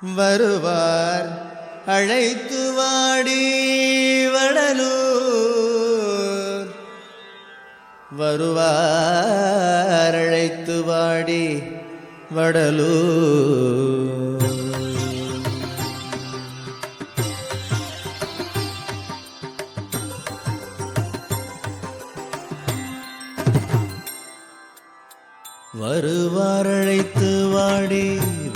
வருவார். அழைத்து வாடி வடலூர். வருவார் அழைத்து வாடி வடலூர். வருவார் அழைத்து வாடி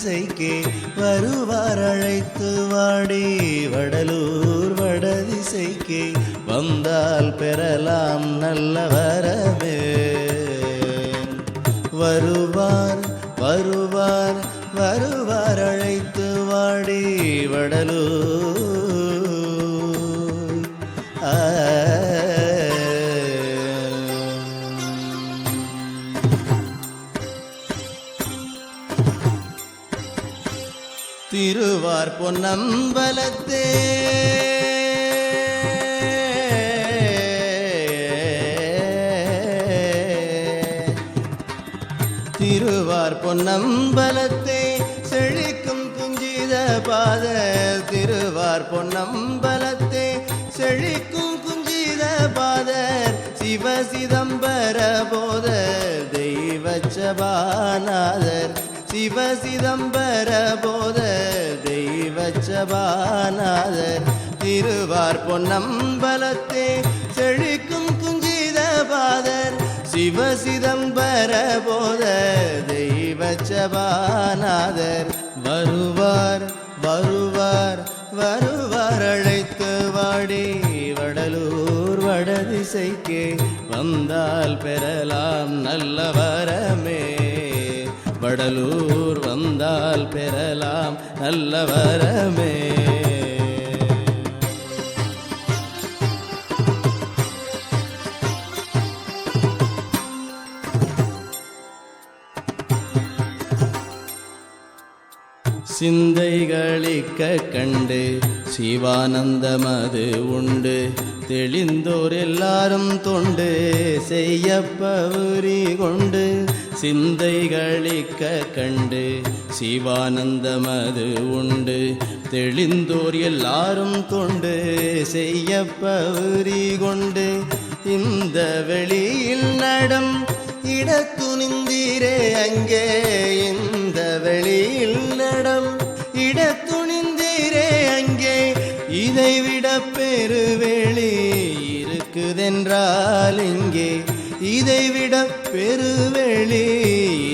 வடதிசைக்கே வருவார் அழைத்து வாடி வடலூர் வடதிசைக்கே. வந்தால் பெறலாம் நல்ல வரவே. வருவார் வருவார் வருவார் அழைத்து வாடி வடலூர் திருவார் பொன்னம்பலத்தே. திருவார் பொன்னம்பலத்தே செழிக்கும் குஞ்சித பாத திருவார் பொன்னம்பலத்தே செழிக்கும் குஞ்சித பாத சிவ சிதம்பர போத தெய்வச்சபாநாதர். சிவ சிதம்பர போத தெய்வ சபாநாதர் திருவார் பொன்னம்பலத்தே செழிக்கும் குஞ்சித பாதர் சிவ சிதம்பர போத தெய்வ சபாநாதர் வருவார் வருவார் வருவார் அழைத்து வாடி வடலூர் வடதிசைக்கே வந்தால் பெறலாம் நல்ல வரமே. வடலூர் வந்தால் பெறலாம் நல்ல வரமே. சிந்தைகளிக்க கண்டு சிவானந்தமது உண்டு. தெளிந்தோர் எல்லாரும் தொண்டு செய்யப்பவுரி கொண்டு சிந்தைகளிக்க கண்டு சிவானந்தமது உண்டு. தெளிந்தோர் எல்லாரும் தொண்டு செய்யப்பவுரி கொண்டு இந்த வெளியில் நடம் இடத்துணிந்தீரே அங்கே. இந்த வெளியில் நடம் இதைவிட பெருவெளி இருக்குதென்றால் இங்கே. இதைவிட பெருவெளி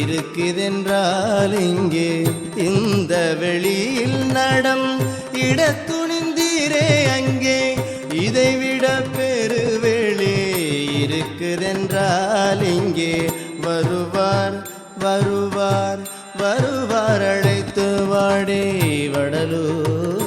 இருக்குதென்றால் இங்கே. இந்த வெளியில் நடம் இடத்துணிந்தீரே அங்கே. இதைவிட பெருவெளி இருக்குதென்றால் இங்கே. வருவார் வருவார் வருவார் அழைத்து வாடே வடலூர்.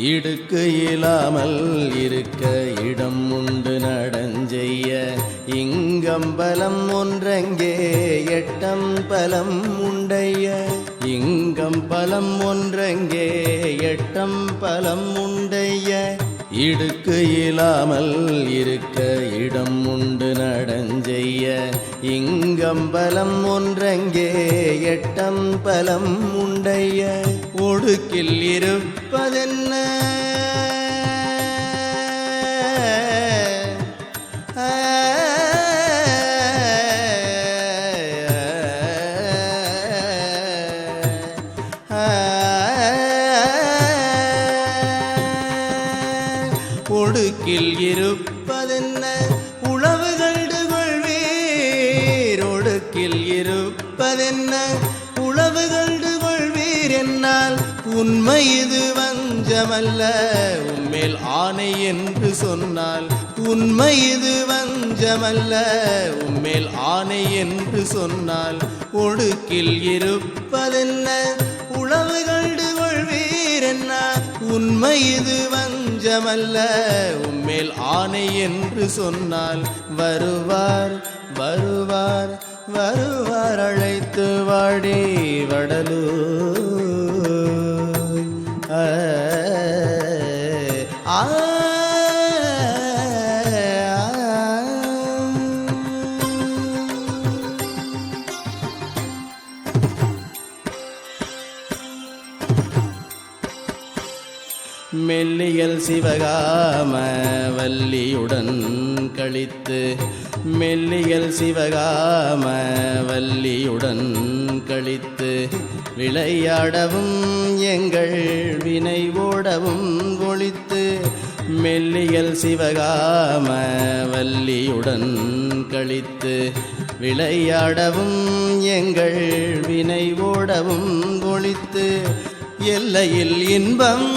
இடுக்கு இல்லாமல் இருக்க இடம் உண்டு நடஞ்செய்ய. இங்கம்பலம் ஒன்றங்கே எட்டம் பலம் உண்டைய. இங்கம் பலம் ஒன்றங்கே எட்டம் பலம் உண்டைய. இடுக்கு இல்லாமல் இருக்க இடம் உண்டு நடஞ்செய்ய. இங்கம்பலம் ஒன்றங்கே எட்டம் பலம் உண்டைய. ஒடுக்கில் இருப்பதென்ன? இருப்பதென்ன? உழவு கண்டு கொள்வீர் ஒடுக்கில் இருப்பதென்ன? உழவு கண்டு கொள்வீர் என்னால் உண்மை இது வஞ்சமல்ல. உண்மையில் ஆணை என்று சொன்னால் உண்மை இது வஞ்சமல்ல. உண்மையில் ஆணை என்று சொன்னால் ஒடுக்கில் இருப்பதென்ன? உழவு கண்டு கொள்வீர் என்ன உண்மை இது வஞ்ச வஞ்சமல்ல உம்மேல் ஆணை என்று சொன்னால் வருவார் வருவார் வருவார் அழைத்து வாடி வடலூர். மெல்லியல் சிவகாம வல்லியுடன் கழித்து மெல்லியல் சிவகாம வல்லியுடன் கழித்து விளையாடவும் எங்கள் வினை ஓடவும் ஒழித்து மெல்லியல் சிவகாம வல்லியுடன் கழித்து விளையாடவும் எங்கள் வினை ஓடவும் ஒழித்து எல்லையில் இன்பம்